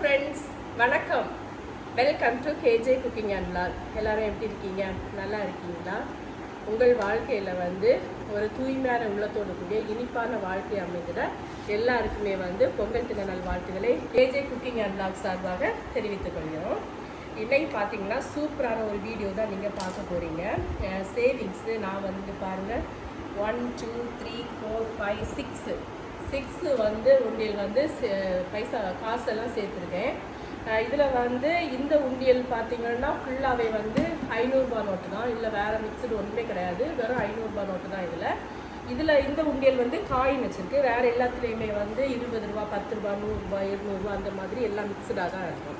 Friends வணக்கம். Welcome to KJ cooking and Lal எல்லோரும் எப்படி இருக்கீங்க? நல்லா இருக்கீங்களா? உங்கள் வாழ்க்கையில் வந்து ஒரு தூய்மையான உள்ளத்தோடு கூடிய இனிப்பான வாழ்க்கை அமைந்திட எல்லாருக்குமே வந்து பொங்கல் திருநாள் வாழ்த்துக்களை கேஜே குக்கிங் அண்ட் லாக் சார்பாக தெரிவித்துக் கொள்கிறோம். இன்னைக்கு பார்த்தீங்கன்னா சூப்பரான ஒரு வீடியோ தான் நீங்கள் பார்க்க போகிறீங்க சேவிங்ஸு நான் வந்து பாருங்கள் one two three four five six six வந்து உண்டியல் வந்து சே- பைசா காசெல்லாம் சேர்த்துருக்கேன். இதில் வந்து இந்த உண்டியல் பார்த்தீங்கன்னா ஃபுல்லாகவே வந்து ஐநூறுரூபா நோட்டு தான். இல்லை வேறு மிக்சடு ஒன்றுமே கிடையாது. வெறும் ஐநூறுரூபா நோட்டு தான் இதில். இதில் இந்த உண்டியல் வந்து காயின் வச்சுருக்கு. வேறு எல்லாத்துலேயுமே வந்து இருபது ரூபா பத்து ரூபா நூறுரூபா இருநூறுபா அந்த மாதிரி எல்லாம் மிக்சடாக தான் இருக்கும்.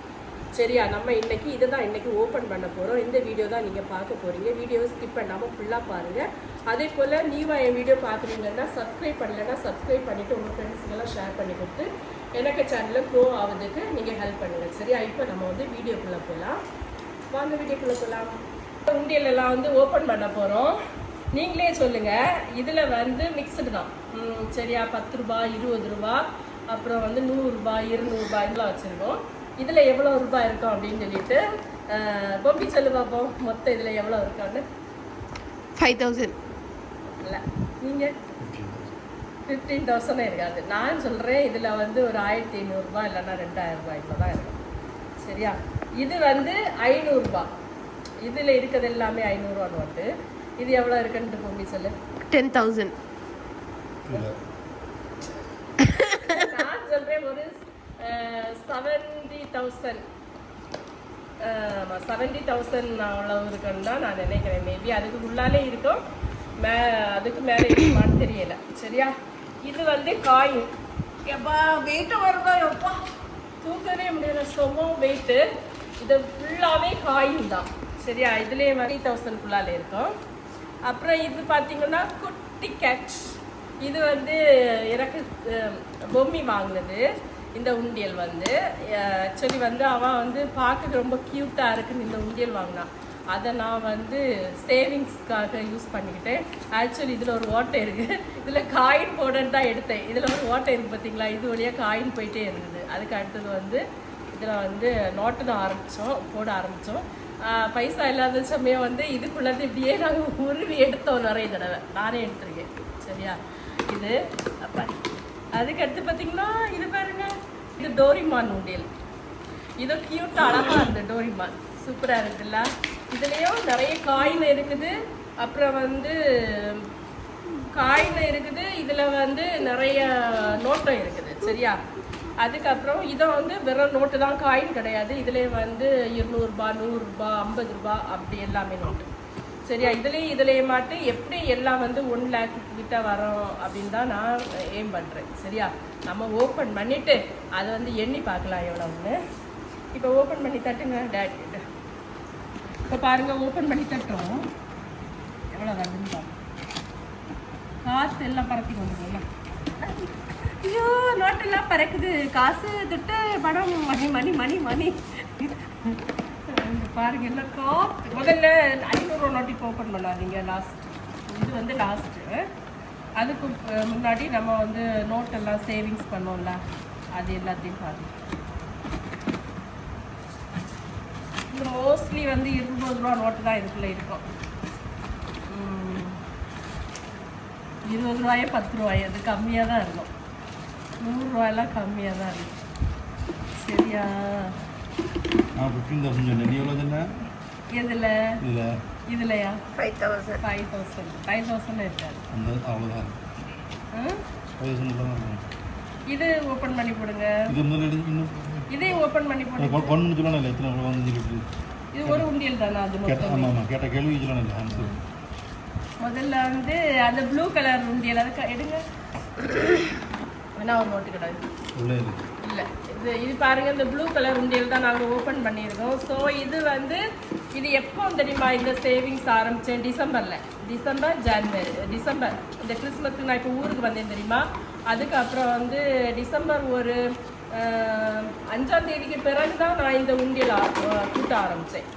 சரியா? நம்ம இன்றைக்கி இதை தான் இன்றைக்கி ஓப்பன் பண்ண போகிறோம் இந்த வீடியோ தான் நீங்கள் பார்க்க போகிறீங்க வீடியோவை ஸ்கிப் பண்ணாமல் ஃபுல்லாக பாருங்கள் அதே போல் நீவா என் வீடியோ பார்க்குறீங்கன்னா சப்ஸ்கிரைப் பண்ணலைன்னா சப்ஸ்கிரைப் பண்ணிவிட்டு உங்கள் ஃப்ரெண்ட்ஸுக்கெல்லாம் ஷேர் பண்ணி கொடுத்து எனக்கு சேனலில் க்ரோ ஆகுதுக்கு நீங்கள் ஹெல்ப் பண்ணுங்கள் சரியா? இப்போ நம்ம வந்து வீடியோக்குள்ளே போகலாம் வாங்க வீடியோக்குள்ளே போகலாம் உண்டியலெல்லாம் வந்து ஓப்பன் பண்ண போகிறோம் நீங்களே சொல்லுங்கள் இதில் வந்து மிக்சடு தான். சரியா? பத்து ரூபா இருபது ரூபா அப்புறம் வந்து நூறுரூபா இருநூறுபா இதெல்லாம் வச்சுருக்கோம். இதில் எவ்வளோ ரூபாய் இருக்கும் அப்படின்னு சொல்லிட்டு பொம்பி சொல்லு பார்ப்போம் மொத்தம் இதில் எவ்வளோ இருக்கான்னு? ஃபைவ் தௌசண்ட் இல்லை. நீங்கள் ஃபிஃப்டீன் தௌசண்ட் இருக்காது. நான் சொல்கிறேன் இதில் வந்து ஒரு ஆயிரத்தி ஐநூறுரூபா இல்லைன்னா ரெண்டாயிரம் ரூபாய்க்குள்ள தான் இருக்கும் சரியா? இது வந்து ஐநூறுரூபா இதில் இருக்கிறது எல்லாமே ஐநூறுரூவா நோட்டு இது எவ்வளோ இருக்குன்ட்டு பொம்பி சொல்லு. டென் தௌசண்ட் நான் சொல்கிறேன் ஒரு செவன்டி தௌசண்ட் செவன்டி தௌசண்ட் அவ்வளவு இருக்குன்னு தான் நான் நினைக்கிறேன். மேபி அதுக்கு உள்ளாலே இருக்கும். மே அதுக்கு மேலே இருக்குமான்னு தெரியல. சரியா? இது வந்து காயின் எப்பா வெயிட்டு வருதா எப்பா? தூக்கவே முடியல. சும்மா வெயிட்டு இது ஃபுல்லாகவே காயின் தான் சரியா? இதுலேயே வந்து தௌசண்ட்குள்ளால இருக்கும். அப்புறம் இது பார்த்தீங்கன்னா குட்டி கேட் இது வந்து எனக்கு பொம்மி வாங்கினது. இந்த உண்டியல் வந்து. ஆக்சுவலி வந்து அவன் வந்து பார்க்க ரொம்ப க்யூட்டாக இருக்குன்னு இந்த உண்டியல் வாங்கினான். அதை நான் வந்து சேவிங்ஸ்க்காக யூஸ் பண்ணிக்கிட்டேன். ஆக்சுவலி இதில் ஒரு ஓட்டை இருக்குது இதில் காயின் போடன்னு தான் எடுத்தேன். இதில் ஒரு ஓட்டை இருக்குது பார்த்தீங்களா இது வழியாக காயின் போயிட்டே இருந்தது. அதுக்கு அடுத்தது வந்து இதில் வந்து நோட்டு தான் ஆரம்பித்தோம் போட ஆரம்பித்தோம் பைசா இல்லாத சமயம் வந்து இதுக்குள்ளேருந்து இப்படியே நாங்கள் உருவி எடுத்தோம் நிறைய தடவை. நானே எடுத்திருக்கேன். சரியா? இது அப்பா. அதுக்கு அடுத்து பார்த்தீங்கன்னா இது பாருங்க. இது டோரிமான் உண்டியல். இது கியூட் அழகா இருந்தது டோரிமான் சூப்பராக இருக்குல்ல? இதுலேயும் நிறைய காயின் இருக்குது. அப்புறம் வந்து காயின் இருக்குது. இதில் வந்து நிறைய நோட்டம் இருக்குது. சரியா? அதுக்கப்புறம் இதை வந்து வெறும் நோட்டு தான். காயின் கிடையாது. இதிலே வந்து இருநூறுபா நூறுரூபா ஐம்பது ரூபா அப்படி எல்லாமே நோட்டு. சரியா? இதுலேயும் இதுலேயே மாட்டு எப்படி எல்லாம் வந்து ஒன் லேக் கிட்ட வரோம் அப்படின்னு தான் நான் எய்ம் பண்ணுறேன் சரியா? நம்ம ஓப்பன் பண்ணிவிட்டு அதை வந்து எண்ணி பார்க்கலாம் எவ்வளோன்னு இப்போ ஓப்பன் பண்ணி தட்டுங்க டேட் இப்போ பாருங்கள் ஓப்பன் பண்ணி தட்டுறோம். எவ்வளோ வருதுன்னு பாருங்க. காசு எல்லாம் பறக்கி கொண்டு ஐயோ நோட்டெல்லாம் பறக்குது. காசு தொட்டு பணம் மணி மணி மணி மணி பாருங்க எல்லாம் முதல்ல ஐநூறுரூவா நோட்டு இப்போ ஓப்பன் பண்ணாதீங்க லாஸ்ட் இது வந்து லாஸ்ட்டு அதுக்கு முன்னாடி நம்ம வந்து நோட்டெல்லாம் சேவிங்ஸ் பண்ணோம்ல அது எல்லாத்தையும் பாருங்கள் இது மோஸ்ட்லி வந்து இருபது ரூபா நோட்டு தான் இதுக்குள்ளே இருக்கும். இருபது ரூபாயே பத்து ரூபாய். அது கம்மியாக தான் இருக்கும். நூறுரூவாயெல்லாம் கம்மியாக தான் இருக்கும். சரியா? நான் ஃபிஃப்டீன் தௌசண்ட் சொன்னேன். நீ எவ்வளோ சொன்ன? எதில்? இதில் இதுலையா? Five thousand five thousand five thousand இருக்காது. அவ்வளோதான். இது ஓப்பன் பண்ணி போடுங்க. இது இதே ஓப்பன் பண்ணி போடுங்க. சொல்லணும் இல்லை எத்தனை வந்து இது ஒரு உண்டியல் தானே அது ஆமாம் ஆமாம் கேட்ட கேள்வி சொல்லணும் இல்லை ஆன்சர் முதல்ல வந்து அந்த ப்ளூ கலர் உண்டியல் அதுக்கு எடுங்க. வேணா ஒரு நோட்டு கிடையாது இல்லை இது இது பாருங்க இந்த ப்ளூ கலர் உண்டியல் தான் நாங்கள் ஓப்பன் பண்ணியிருக்கோம். ஸோ இது வந்து இது எப்போ தெரியுமா இந்த சேவிங்ஸ் ஆரம்பித்தேன் டிசம்பரில். December January. டிசம்பர். இந்த கிறிஸ்மஸ்க்கு நான் இப்போ ஊருக்கு வந்தேன் தெரியுமா? அதுக்கப்புறம் வந்து டிசம்பர் ஒரு அஞ்சாம் தேதிக்கு பிறகு தான் நான் இந்த உண்டியல் கூட்ட ஆரம்பித்தேன்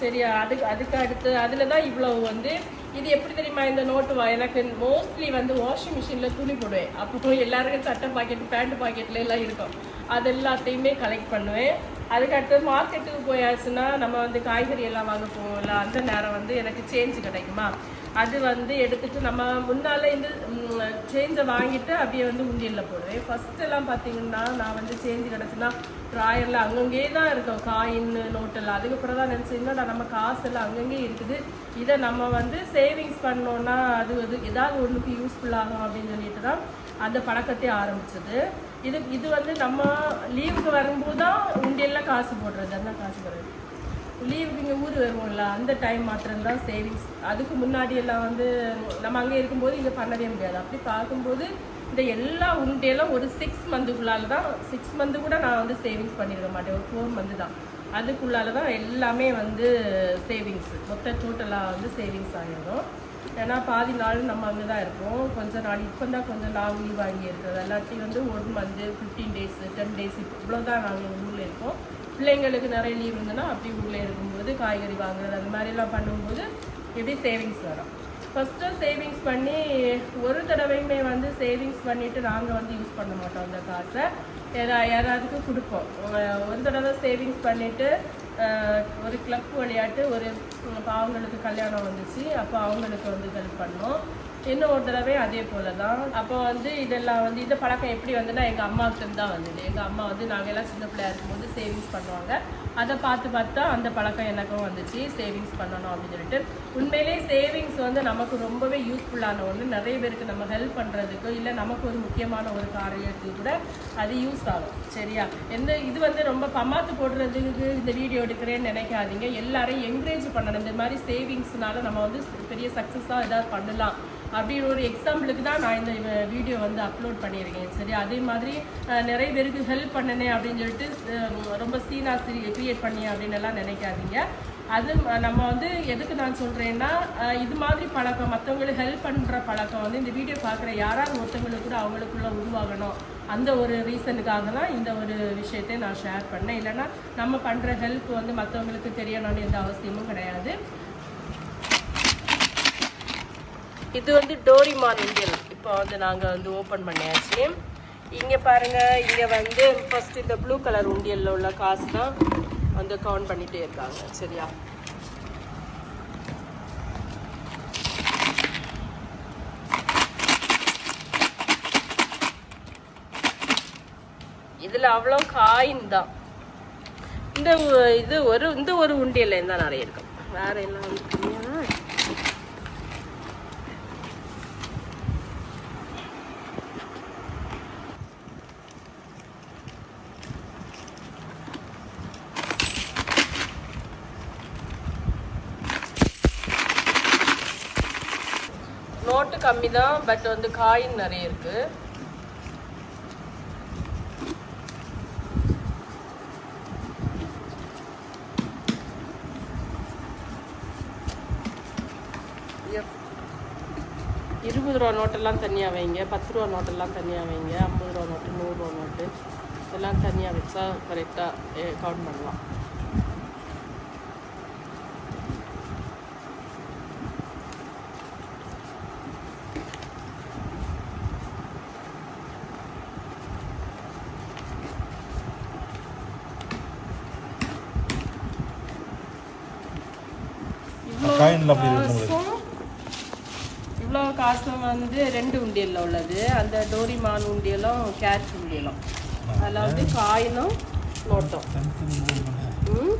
சரியா? அதுக்கு அதுக்கு அடுத்து அதில் தான் இவ்வளவு வந்து இது எப்படி தெரியுமா இந்த நோட்டு வா எனக்கு மோஸ்ட்லி வந்து வாஷிங் மிஷினில் துணி போடுவேன். அப்போ எல்லாருக்கும் சட்டை பாக்கெட் பேண்ட் பாக்கெட்ல எல்லாம் இருக்கும். அது எல்லாத்தையுமே கலெக்ட் பண்ணுவேன். அதுக்கடுத்து மார்க்கெட்டுக்கு போயாச்சுன்னா நம்ம வந்து காய்கறி எல்லாம் வாங்க போவோம்ல அந்த நேரம் வந்து எனக்கு சேஞ்ச் கிடைக்குமா? அது வந்து எடுத்துட்டு நம்ம முன்னால் இந்த சேஞ்சை வாங்கிட்டு அப்படியே வந்து உண்டியலில் போடுவேன். ஃபஸ்ட்டெல்லாம் எல்லாம் பார்த்தீங்கன்னா நான் வந்து சேஞ்சு கிடச்சுன்னா ட்ராயரில் அங்கங்கே தான் இருக்கும். காயின் நோட்டெல்லாம் அதுக்கப்புறம் தான் நினச்சிங்கன்னா நம்ம காசெல்லாம் அங்கங்கே இருக்குது. இதை நம்ம வந்து சேவிங்ஸ் பண்ணோன்னா அது அது ஏதாவது ஒன்றுக்கு யூஸ்ஃபுல்லாகும் அப்படின்னு சொல்லிட்டு தான் அந்த பழக்கத்தை ஆரம்பிச்சது. இது இது வந்து நம்ம லீவுக்கு வரும்போது தான் உண்டியலில் காசு போடுறது அந்த காசு போடுறது. லீவுக்கு இங்கே ஊர் வருவோம்ல அந்த டைம் மாத்திரம்தான் சேவிங்ஸ் அதுக்கு முன்னாடி எல்லாம் வந்து நம்ம அங்கே இருக்கும்போது இங்கே பண்ணவே முடியாது. அப்படி பார்க்கும்போது இந்த எல்லா உண்டியெல்லாம் ஒரு சிக்ஸ் மந்த்துக்குள்ளால தான் சிக்ஸ் மந்த்து கூட நான் வந்து சேவிங்ஸ் பண்ணியிருக்க மாட்டேன். ஒரு ஃபோர் மந்த்து தான். அதுக்குள்ளால தான் எல்லாமே வந்து சேவிங்ஸ் மொத்த டோட்டலாக வந்து சேவிங்ஸ் ஆகிடும் ஏன்னா பாதி நாள் நம்ம அங்கே தான் இருப்போம். கொஞ்சம் நாள் இப்போ தான் கொஞ்சம் லாங் லீவ் வாங்கி இருக்கிறது. எல்லாத்தையும் வந்து one month fifteen days ten days இவ்வளோ தான் நாங்கள் ஊரில் இருக்கோம். பிள்ளைங்களுக்கு நிறைய லீவ் இருந்ததுன்னா அப்படி ஊரில் இருக்கும்போது காய்கறி வாங்குறது அந்த மாதிரிலாம் பண்ணும்போது எப்படி சேவிங்ஸ் வரும். ஃபஸ்ட்டு சேவிங்ஸ் பண்ணி ஒரு தடவையுமே வந்து சேவிங்ஸ் பண்ணிவிட்டு நாங்கள் வந்து யூஸ் பண்ண மாட்டோம் அந்த காசை. ஏதா யாராவதுக்கு கொடுப்போம். ஒரு தடவை சேவிங்ஸ் பண்ணிவிட்டு ஒரு கிளப் விளையாட்டு ஒரு அவங்களுக்கு பாவங்களுக்கு கல்யாணம் வந்துச்சு. அப்போ அவங்களுக்கு வந்து ஹெல்ப் பண்ணோம். இன்னும் ஒரு தடவை அதே போல தான் அப்போ வந்து இதெல்லாம் வந்து இந்த பழக்கம் எப்படி வந்துன்னா எங்கள் அம்மாவுக்கு தான் வந்தது. எங்கள் அம்மா வந்து நாங்கள் எல்லாம் சின்ன பிள்ளையா இருக்கும்போது சேவிங்ஸ் பண்ணுவாங்க. அதை பார்த்து பார்த்தா அந்த பழக்கம் எனக்கும் வந்துச்சு. சேவிங்ஸ் பண்ணணும் அப்படின்னு சொல்லிட்டு. உண்மையிலே சேவிங்ஸ் வந்து நமக்கு ரொம்பவே யூஸ்ஃபுல்லான ஒன்று நிறைய பேருக்கு நம்ம ஹெல்ப் பண்ணுறதுக்கு இல்லை நமக்கு ஒரு முக்கியமான ஒரு காரியத்துக்கு கூட அது யூஸ் ஆகும். சரியா? எந்த இது வந்து ரொம்ப பமாத்து போடுறதுக்கு இந்த வீடியோ எடுக்கிறேன்னு நினைக்காதீங்க. எல்லாரையும் என்கரேஜ் பண்ணணும். இந்த மாதிரி சேவிங்ஸ்னால நம்ம வந்து பெரிய சக்ஸஸாக ஏதாவது பண்ணலாம். அப்படின்னு ஒரு எக்ஸாம்பிளுக்கு தான் நான் இந்த வீடியோ வந்து அப்லோட் பண்ணியிருக்கேன். சரி அதே மாதிரி நிறைய பேருக்கு ஹெல்ப் பண்ணனே அப்படின்னு சொல்லிட்டு ரொம்ப சீனா கிரியேட் பண்ணி அப்படின்னு எல்லாம் நினைக்காதீங்க. அது நம்ம வந்து எதுக்கு நான் சொல்கிறேன்னா இது மாதிரி பழக்கம் மற்றவங்களுக்கு ஹெல்ப் பண்ணுற பழக்கம் வந்து இந்த வீடியோ பார்க்குற யாராவது ஒருத்தவங்களுக்கு கூட அவங்களுக்குள்ள உருவாகணும். அந்த ஒரு ரீசனுக்காக தான் இந்த ஒரு விஷயத்தை நான் ஷேர் பண்ணேன். இல்லைன்னா நம்ம பண்ணுற ஹெல்ப் வந்து மற்றவங்களுக்கு தெரியணும்னு எந்த அவசியமும் கிடையாது. இது வந்து டோரிமான் இந்தியன். இப்போ வந்து நாங்கள் வந்து ஓப்பன் பண்ணியாச்சு. இங்கே பாருங்க இங்கே வந்து ஃபஸ்ட்டு இந்த ப்ளூ கலர் உண்டியலில் உள்ள காசு தான் வந்து கவுண்ட் பண்ணிகிட்டே இருக்காங்க. சரியா? இதில் அவ்வளோ காயின் தான். இந்த இது ஒரு இந்த ஒரு உண்டியல்ல தான் நிறைய இருக்கும். வேறு எல்லாம் வந்து கம்மியாக தான் இருக்கு. நோட்டு கம்மி தான் பட் வந்து காயின் நிறைய இருக்கு. எப்- இருபது ரூபா நோட்டெல்லாம் தனியாக வைங்க பத்து ரூபா நோட்டெல்லாம் தனியாக வைங்க ஐம்பது ரூபா நோட்டு நூறுரூவா நோட்டு இதெல்லாம் தனியாக வச்சா கரெக்டாக கவுண்ட் பண்ணலாம். அப்படி காசும் இவ்வளோ காசும் வந்து ரெண்டு உண்டியலில் உள்ளது. அந்த டோரிமான் உண்டியலும் கேஷ் உண்டியலும். அதில் வந்து காயினும் நோட்டும். ம்?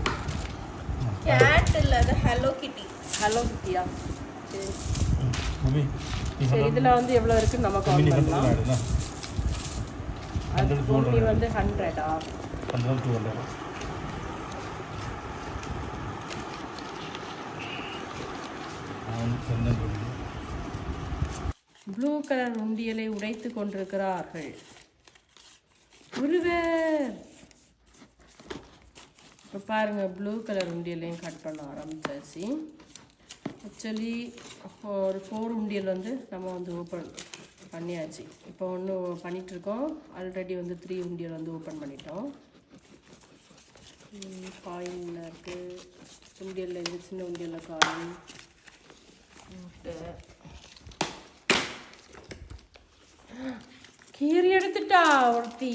கேட் இல்ல அது ஹலோ கிட்டி ஹலோ கிட்டியா சரி. சரி இதில் வந்து எவ்வளோ இருக்குன்னு நம்ம கவுண்ட் பண்ணலாம். அது வந்து ஹண்ட்ரடா ஹண்ட்ரட் டூ ஹண்ட்ரட் என்ன சொல்லுங்க ப்ளூ கலர் உண்டியலை உடைத்து கொண்டிருக்கிறார்கள். ஒருவர் இப்போ பாருங்கள் ப்ளூ கலர் உண்டியலையும் கட் பண்ண ஆரம்பிச்சாச்சு. ஆக்சுவலி ஒரு ஃபோர் உண்டியல் வந்து நம்ம வந்து ஓப்பன் பண்ணியாச்சு. இப்போ ஒன்று பண்ணிகிட்ருக்கோம் ஆல்ரெடி வந்து த்ரீ உண்டியல் வந்து ஓப்பன் பண்ணிட்டோம். காயின் இருக்குது உண்டியலில் இந்த சின்ன உண்டியலில் காயின் நோட்டு கீரி எடுத்துட்டா ஒருத்தி.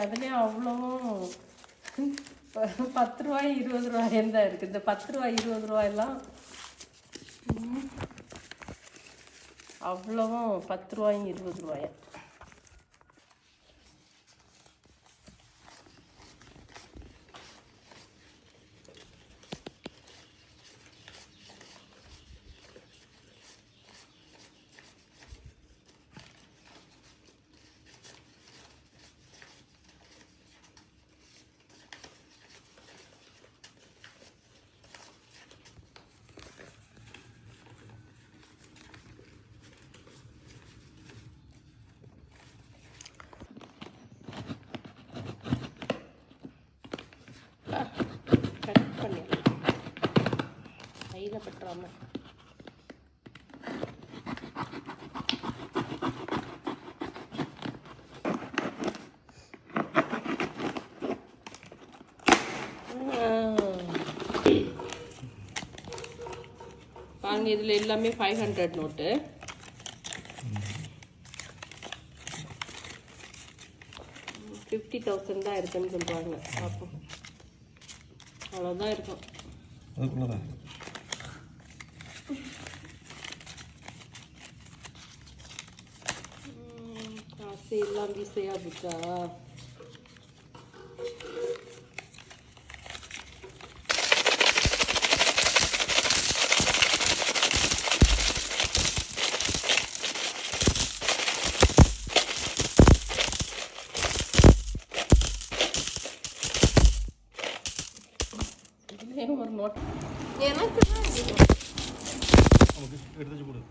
அதுலேயும் அவ்வளவும் பத்து ரூபாய் இருபது ரூபாய் தான் இருக்குது இந்த பத்து ரூபாய் இருபது ரூபாயெல்லாம் ம், அவ்வளவும் பத்து ரூபாயும் இருபது ரூபாயும் கட் பண்ணி கையில் பட்டுறாம பாருங்க இதில் எல்லாமே five hundred note fifty thousand தான் இருக்குன்னு சொல்கிறாங்க பார்ப்போம் அவ்வளோதான் இருக்கும். அதுக்குள்ளே காசு எல்லாம் வீசையா புக்கா இதுலேயும் ஒரு நோட் எனக்கு தான் இது. நமக்கு எடுத்து வச்சு கொடு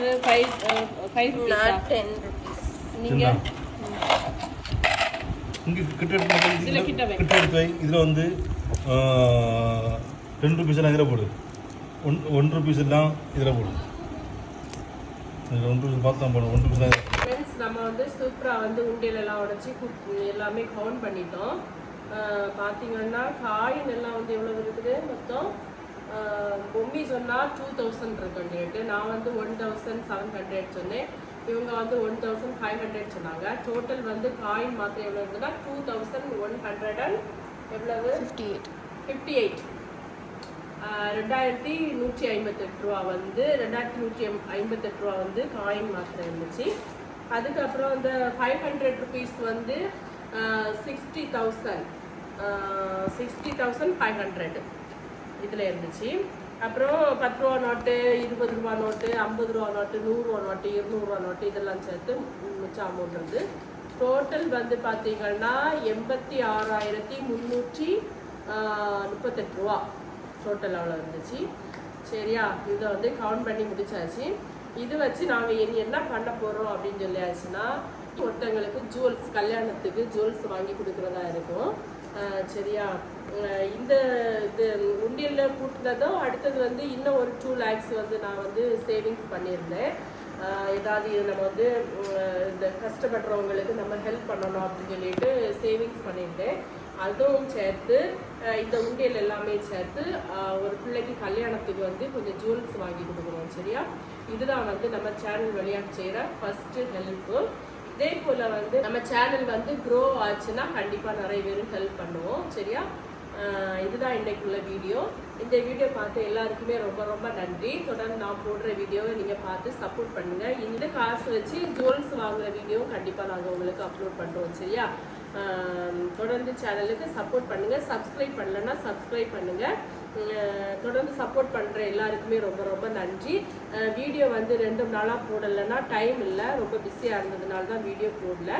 நீங்கள் ஃபைவ் ஃபைவ் Not 10 rupees. நீங்கள் இங்கே கிட்ட கிட்ட எடுத்து வை. இதில் வந்து ரெண்டு ருபீஸ் எல்லாம் இதில் போடு. ஒன் ஒன் ருபீஸ் எல்லாம் இதில் போடு. இதில் ஒன் ருபீஸ் பார்த்து தான் போடும் ஒன் ருபீஸ் தான் ஃப்ரெண்ட்ஸ் நம்ம வந்து சூப்பராக வந்து உண்டியல் எல்லாம் உடச்சி எல்லாமே கவுண்ட் பண்ணிட்டோம். பார்த்தீங்கன்னா காயின் எல்லாம் வந்து எவ்வளோ இருக்குது மொத்தம்? பொம்மி சொன்னால் டூ தௌசண்ட் இருக்குன்ட்டு நான் வந்து ஒன் தௌசண்ட் செவன் ஹண்ட்ரட் சொன்னேன். இவங்க வந்து ஒன் தௌசண்ட் ஃபைவ் ஹண்ட்ரட் சொன்னாங்க. டோட்டல் வந்து காயின் மாத்திரம் எவ்வளோ இருக்குதுன்னா two thousand one hundred and எவ்வளவு? 58. ஃபிஃப்டி எயிட் ரெண்டாயிரத்தி நூற்றி ஐம்பத்தெட்டு ரூபா வந்து ரெண்டாயிரத்தி நூற்றி ஐம்பத்தெட்டு ரூபா வந்து காயின் மாத்திரம் இருந்துச்சு. அதுக்கப்புறம் இந்த ஃபைவ் ஹண்ட்ரட் ருபீஸ் வந்து sixty thousand sixty thousand five hundred இதில் இருந்துச்சு. அப்புறம் பத்து ரூபா நோட்டு இருபது ரூபா நோட்டு ஐம்பது ரூபா நோட்டு நூறுரூவா நோட்டு இருநூறுவா நோட்டு இதெல்லாம் சேர்த்து மிச்சம் அமௌண்ட் வந்து டோட்டல் வந்து பார்த்தீங்கன்னா எண்பத்தி ஆறாயிரத்தி முந்நூற்றி முப்பத்தெட்டு ரூபா டோட்டல் அவ்வளோ இருந்துச்சு சரியா? இதை வந்து கவுண்ட் பண்ணி முடிச்சாச்சு. இது வச்சு நாங்கள் இனி என்ன பண்ண போகிறோம் அப்படின்னு சொல்லியாச்சுன்னா ஒருத்தங்களுக்கு ஜுவல்ஸ் கல்யாணத்துக்கு ஜுவல்ஸ் வாங்கி கொடுக்குறதா இருக்கும். சரியா? இந்த இது உண்டியலில் கூட்டினதும் அடுத்தது வந்து இன்னும் ஒரு டூ லேக்ஸ் வந்து நான் வந்து சேவிங்ஸ் பண்ணியிருந்தேன். ஏதாவது இது நம்ம வந்து இந்த கஷ்டப்படுறவங்களுக்கு நம்ம ஹெல்ப் பண்ணணும் அப்படின்னு சொல்லிட்டு சேவிங்ஸ் பண்ணியிருந்தேன். அதுவும் சேர்த்து இந்த உண்டியல் எல்லாமே சேர்த்து ஒரு பிள்ளைக்கு கல்யாணத்துக்கு வந்து கொஞ்சம் ஜுவல்ஸ் வாங்கி கொடுக்குறோம் சரியா? இதுதான் வந்து நம்ம சேனல் வழியாக செய்கிற ஃபஸ்ட்டு ஹெல்ப்பு இதே போல் வந்து நம்ம சேனல் வந்து க்ரோ ஆச்சுன்னா கண்டிப்பாக நிறைய பேரும் ஹெல்ப் பண்ணுவோம் சரியா? ஆஹ் இதுதான் இன்றைக்குள்ள வீடியோ. இந்த வீடியோ பார்த்து எல்லாருக்குமே ரொம்ப ரொம்ப நன்றி. தொடர்ந்து நான் போடுற வீடியோவை நீங்கள் பார்த்து சப்போர்ட் பண்ணுங்கள் இந்த காசு வச்சு ஜுவல்ஸ் வாங்குற வீடியோவும் கண்டிப்பாக நாங்கள் உங்களுக்கு அப்லோட் பண்ணுறோம் சரியா? தொடர்ந்து சேனலுக்கு சப்போர்ட் பண்ணுங்கள் சப்ஸ்கிரைப் பண்ணலன்னா சப்ஸ்கிரைப் பண்ணுங்கள் தொடர்ந்து சப்போர்ட் பண்ணுற எல்லாருக்குமே ரொம்ப ரொம்ப நன்றி. வீடியோ வந்து ரெண்டு நாளாக போடலைன்னா டைம் இல்லை. ரொம்ப பிஸியாக இருந்ததுனால தான் வீடியோ போடல.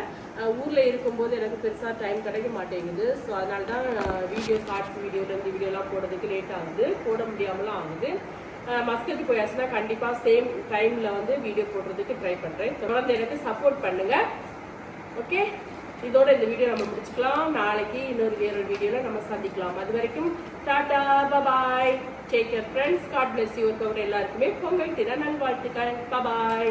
ஊரில் இருக்கும்போது எனக்கு பெருசாக டைம் கிடைக்க மாட்டேங்குது. ஸோ அதனால தான் வீடியோ ஷார்ட்ஸ் வீடியோலேருந்து வீடியோலாம் போடுறதுக்கு லேட் ஆகுது. போட முடியாமலாம் ஆகுது. மஸ்கத்துக்கு போயாச்சுன்னா கண்டிப்பாக சேம் டைமில் வந்து வீடியோ போடுறதுக்கு ட்ரை பண்ணுறேன் தொடர்ந்து எனக்கு சப்போர்ட் பண்ணுங்கள் ஓகே இதோட இந்த வீடியோ நம்ம முடிச்சுக்கலாம். நாளைக்கு இன்னொரு வேறொரு வீடியோவில் நம்ம சந்திக்கலாம். அது வரைக்கும் tata bye bye take care friends God bless you இருக்கவங்க எல்லாருக்குமே பொங்கல் தின நல்வாழ்த்துக்கள். பபாய்